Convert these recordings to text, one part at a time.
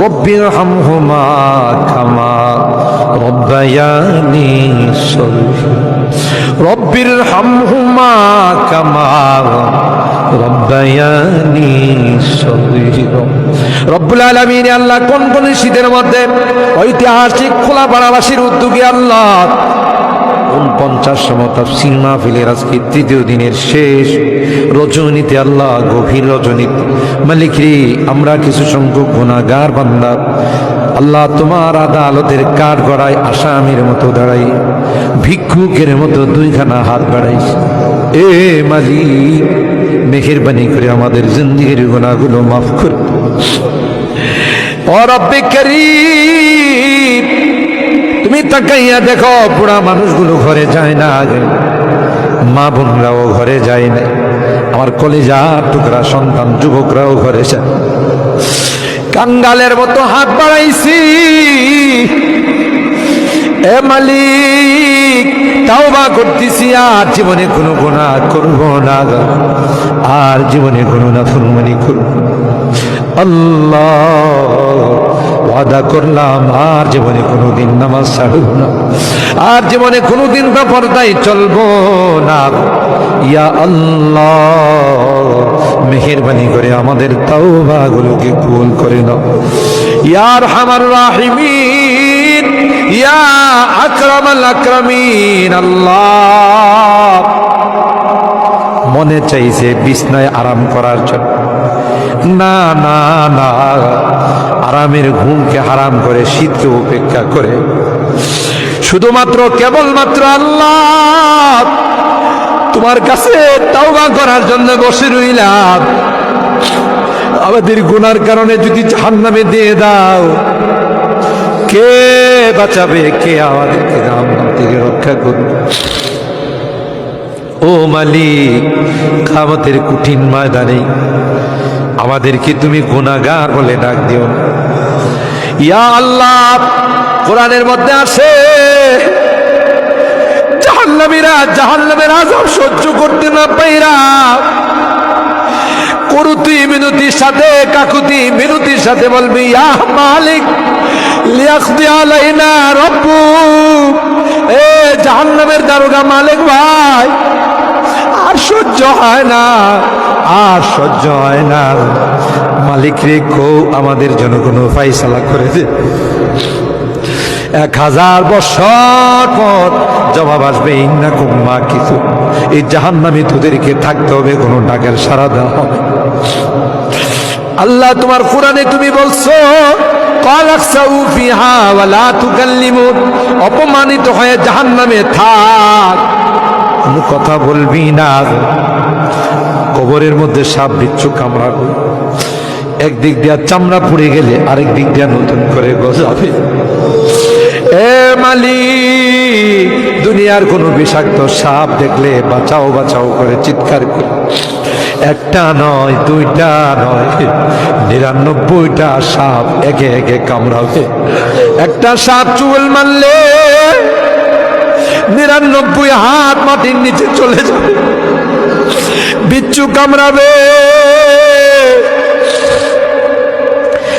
রব্বির হামহুমা খামা রব্বায়ানি রব্বির হামহুমা কামা রব্বায়ানি রব্বুল আলমিন আল্লাহ কোন কোন শীতের মধ্যে ঐতিহাসিক খোলা পাড়াবাসীর উদ্যোগে আল্লাহ তৃতীয় দিনের শেষ রজনীতে আল্লাহ গভীর রজনীতে। মালিক রে আমরা কিছু সংখ্যক গুণাগার বান্দা। আল্লাহ তোমার আদালতের কাঠ গড়ায় আসামির মতো দাঁড়াই, ভিক্ষুকের মতো দুইখানা হাত বাড়াইছে এ মালিক, মেহেরবানি করে আমাদের জিন্দিগির গুণাগুলো মাফ করে। ও তুমি তাকাইয়া দেখো পুরা মানুষগুলো ঘরে যায় না মা বোনরাও ঘরে যায় না আমার কলেজা টুকরা সন্তান, যুবকরাও ঘরে যায়। কাঙ্গালের মতো হাত বাড়াইছি। এ মালিক তাও বা করতেছি, আর জীবনে কোনো গুণা করব না আর জীবনে কোনো না ফুরমানি করব আল্লাহ ওয়াদা করলাম, আর জীবনে কোনোদিন নামাজ ছাড়ব না। আর জীবনে কোনোদিন বা পর্দায় চলবো না। ইয়া আল্লাহ, মেহেরবানি করে আমাদের তাওবাগুলোকে কবুল করে নাও। ইয়ার হামার রাহিমিন, ইয়া আকরামাল আকরামিন, আল্লাহ। মনে চাইছে বিছনায় আরাম করার জন্য। না না না আরামের ঘুমকে হারাম করে, শীতকে উপেক্ষা করে। শুধুমাত্র কেবলমাত্র আল্লাহ তোমার কাছে তাওবা করার জন্য বসে রইলাম। আমাদের গুনার কারণে যদি জাহান্নামে দিয়ে দাও, কে বাঁচাবে? কে আমাদেরকে জাহান্নাম থেকে রক্ষা করবে? ও মালিক, কামতের কঠিন ময়দানে আমাদেরকে তুমি গুণাগার বলে ডাক দিও। ইয়া আল্লাহ, কোরআনের মধ্যে আছে, জাহান্নামীরা জাহান্নামের আজাব সহ্য করতে না পাইরা করুতি মিনতির সাথে, কাকুতি মিনতির সাথে বলবি, ইয়া মালিক আলাইনা রব্বু, এ জাহান্নামের দারোগা মালিক ভাই, আর সহ্য হয় না আর সহ্য হয় না। মালিক রে কেউ আমাদের জন্য কোনো ফাইসালা করে দে। এক হাজার বছর পর জবাব আসবে, ইন্না কুম্মা কিছু এই জাহান নামে তোদেরকে থাকতে হবে, কোনো ডাকের সারা দেওয়া হবে আল্লাহ তোমার কোরআনে তুমি বলছো অপমানিত হয়ে জাহান নামে থাক। কোনো কথা বলবি না। কবরের মধ্যে সাপ বিচ্ছু কামড়াবে একদিক দিয়া চামড়া পুড়ে গেলে আরেক দিক দিয়া নতুন করে গজাবে। এ মালিক, দুনিয়ার কোনো বিষাক্ত সাপ দেখলে বাঁচাও বাঁচাও করে চিৎকার করে। একটা নয়, দুইটা নয়, নিরানব্বইটা সাপ একে একে কামড়াবে। একটা সাপ চুল মারলে নিরানব্বই হাত মাটির নিচে চলে যাবে। বিচ্ছু কামড়াবে।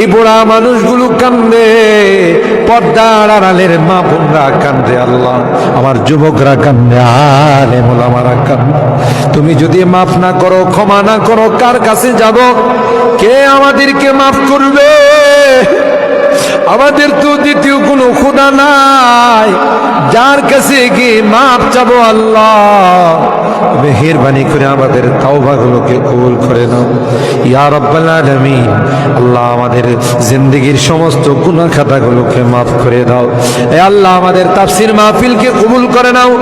এই বুড়া মানুষগুলো কান্দে, পর্দার আড়ালের মা বোনরা কান্দে, আল্লাহ, আমার যুবকরা কান্দে আলে মোলামারা কান্দে। তুমি যদি মাফ না করো, ক্ষমা না করো, কার কাছে যাব? কে আমাদেরকে মাফ করবে? আমাদের তো দ্বিতীয় কোনো খুদা নাই। যার কাছে গিয়ে মাপ চাবো আল্লাহ। মেহেরবানি করে আমাদের তাওবাগুলোকে কবুল করে নাও। ইয়া রব্বাল আলামিন, আল্লাহ আমাদের জিন্দগির সমস্ত গুনাহ খাতাগুলোকে মাফ করে দাও। এ আল্লাহ আমাদের তাফসির মাহফিলকে কবুল করে নাও।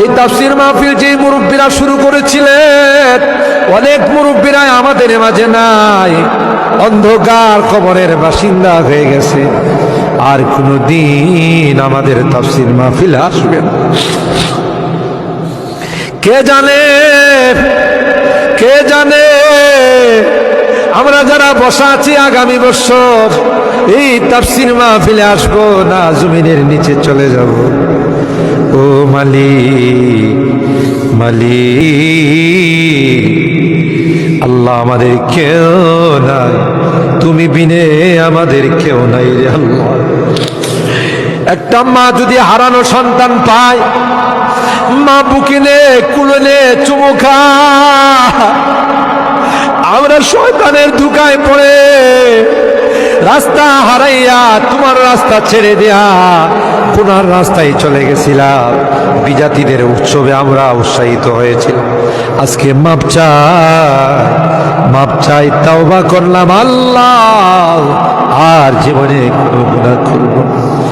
এই তাফসির মাহফিল যে মুরব্বীরা শুরু করেছিলেন, অনেক মুরব্বীরা আমাদের মাঝে নাই। অন্ধকার কবরের বাসিন্দা হয়ে গেছে। আর কোনো দিন আমাদের তাফসির মাহফিল আসবে কে জানে? কে জানে? আমরা যারা বসা আছি আগামী বছর, এই তাফসির মাহফিলে আসব না, জমিনের নিচে চলে যাব। ও মালি মালি আল্লাহ আমাদের কেউ নাই। তুমি বিনে আমাদের কেউ নাই রে আল্লাহ। একটা মা যদি হারানো সন্তান পায়, মা বুকিনে কুলনে চুমুখা আমরা শয়তানের ধুকায় পড়ে। রাস্তা হারাইয়া তোমার রাস্তা ছেড়ে দেয়া কোনার রাস্তায় চলে গেছিলাম বিজাতিদের উৎসবে আমরা উৎসাহিত হয়েছিলাম আজকে মাপ মাপচাই মাপ চাই, তাওবা করলাম আল্লাহ, আর জীবনে কোনো গুণা করব না।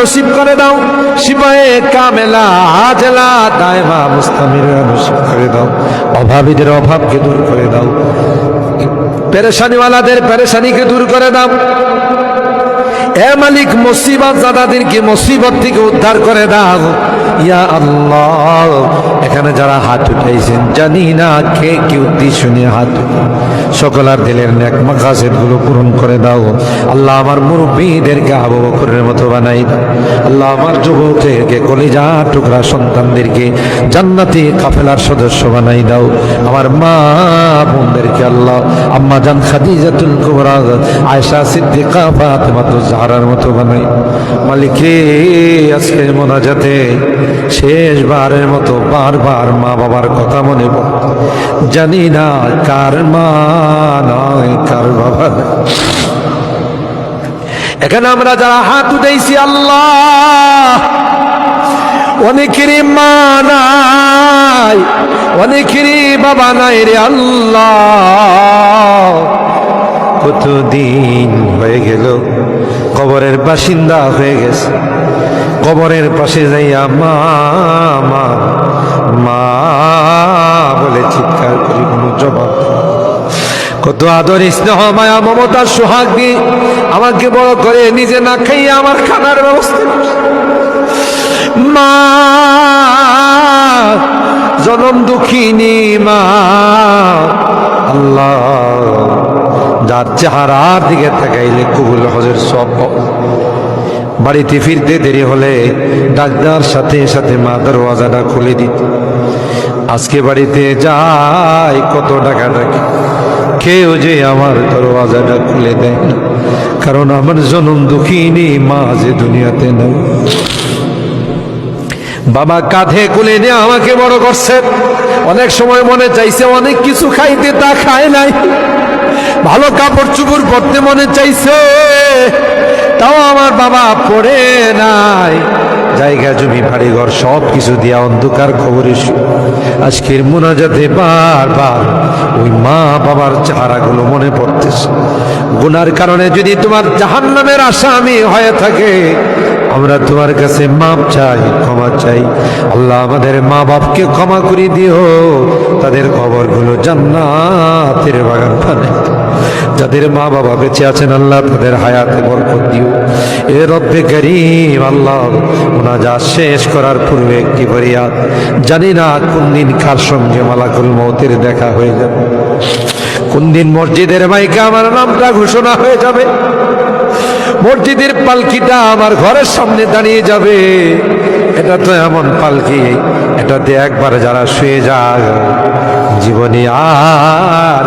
নসিব করে দাও। সিপাহে কামেলা আজলা দায়মা, মুস্তামিরা নসিব করে দাও। অভাবীদের অভাবকে দূর করে দাও। পেরেশানিওয়ালাদের পেরেশানিকে দূর করে দাও। এ মালিক, মুসিবত জাদাদেরকে মুসিবত থেকে উদ্ধার করে দাও। ইয়া আল্লাহ, এখানে যারা হাত উঠাইছেন, জানি না কে কি উদ্দেশ্য নিয়ে হাত সকলার দিলের নেক মাকাসেদগুলো পূরণ করে দাও। আল্লাহ আমার মুরব্বীদেরকে আবু বকরের মতো বানাই দাও। আল্লাহ আমার যুবকদেরকে, কলিজা টুকরা সন্তানদেরকে জান্নাতি কাফেলার সদস্য বানাই দাও। আমার মা বোনদেরকে আল্লাহ, আম্মা জান খাদিজাতুল কুবরা, আয়েশা সিদ্দিকা ফাতেমাতুজ জাহরার মতো বানাই। মালিক রে আজকের মোনাজাতে শেষবারের মতো বারবার মা বাবার কথা মনে পড়ে। জানি না কার মা, নয় কার বাবা। এখানে আমরা যারা হাত উঠেছি আল্লাহ, অনেকেরই মা নাই, অনেকেরই বাবা নাই রে আল্লাহ। কতদিন হয়ে গেল? কবরের বাসিন্দা হয়ে গেছে। কবরের পাশে যাইয়া মা মা বলে চিৎকার করি, কোনো জবাব কত আদর স্নেহ, মায়া মমতার সোহাগ দিয়ে আমাকে বড় করে নিজে না খাইয়ে আমার খানার ব্যবস্থা মা, জনম দুঃখিনী মা, আল্লাহ যার চেহারার দিকে তাকাইলে কবুল হজের সব বাড়িতে ফিরতে দেরি হলে ডাক্তার সাথে সাথে মা দরওয়াজাটা খুলে দিত। আজকে বাড়িতে যাই, কত টাকা ডাকি। কেউ যে আমার দরওয়াজাটা খুলে দেয় না। কারণ আমার জনম দুঃখিনী মা যে দুনিয়াতে নেই। বাবা কাঁধে কুলে নিয়ে আমাকে বড় করছে। অনেক সময় মনে চাইছে, অনেক কিছু খাইতে তা খায় নাই। ভালো কাপড় চুপড় পরতে মনে চাইছে, তাও আমার বাবা পড়ে নাই। জায়গা, জমি, বাড়ি, ঘর, সব কিছু দিয়া অন্ধকার খবরে শু- আজকের মোনাজাতে বারবার ওই মা বাবার চেহারাগুলো মনে পড়তেছে। গুনার কারণে যদি তোমার জাহান্নামের আসামি হয়ে থাকে আমরা তোমার কাছে মাপ চাই, ক্ষমা চাই। আল্লাহ আমাদের মা বাপকে ক্ষমা করে দিও। তাদের খবরগুলো জান্নাতের বাগান দাও। যাদের মা বাবা বেঁচে আছেন, আল্লাহ তাদের হায়াতে বরকত দিও। এ রব্বে করিম, আল্লাহ ওনা যা শেষ করার পূর্বে একটি ফরিয়াদ। জানি না কোন দিন কার সঙ্গে মালাকুল মৌতের দেখা হয়ে যাবে। কোন দিন মসজিদের মাইকে আমার নামটা ঘোষণা হয়ে যাবে। মসজিদের পালকিটা আমার ঘরের সামনে দাঁড়িয়ে যাবে। এটা তো এমন পালকি, এটাতে একবার যারা শুয়ে যায়, জীবনে আর